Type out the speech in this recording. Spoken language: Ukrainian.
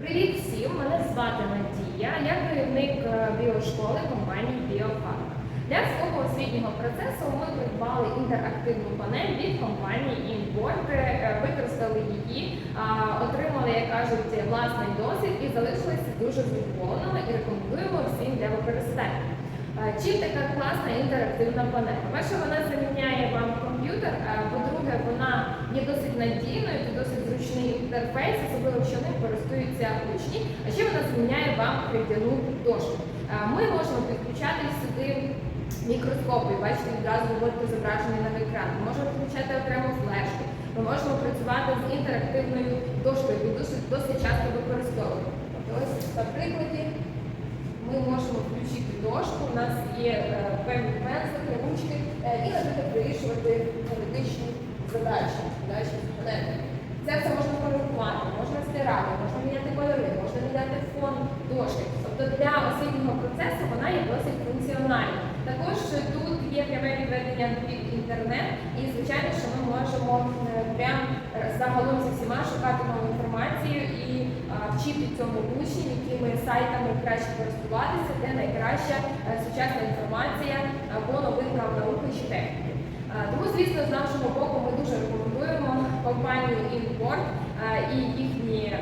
Привіт всім! Мене звати Надія, я керівник е, біошколи компанії Біофарм. Для свого освітнього процесу ми придбали інтерактивну панель від компанії Import, е, використали її, отримали, як кажуть, власний досвід і залишилися дуже задоволеними і рекомендуємо всім для використання. Е, чим така класна інтерактивна панель? По-перше, вона заміняє вам комп'ютер, по-друге, інтерфейс, особливо якщо ним користуються учні. А ще вона заміняє вам крейдяну дошку. Ми можемо підключати сюди мікроскопи, бачите, відразу виводити зображення на екран. Ми можемо підключати окрему флешку. Ми можемо працювати з інтерактивною дошкою, яку досить, досить часто використовуємо. Тобто ось на прикладі ми можемо включити дошку, у нас є е, певні пензлики, ручки, е, і, наприклад, вирішувати теоретичні задачі, задачі з. Це все можна коригувати, можна стирати, можна міняти кольори, можна міняти фон дошки. Тобто для освітнього процесу вона є досить функціональна. Також тут є пряме відведення під інтернет, і звичайно, що ми можемо е, прям е, загалом зі всіма шукати нову інформацію і вчити цьому учнів, якими сайтами краще користуватися, де найкраща е, сучасна інформація або новинкам науки чи техніки. Тому, звісно, з нашого боку ми дуже рекомендуємо компанію Inboard а, і їхні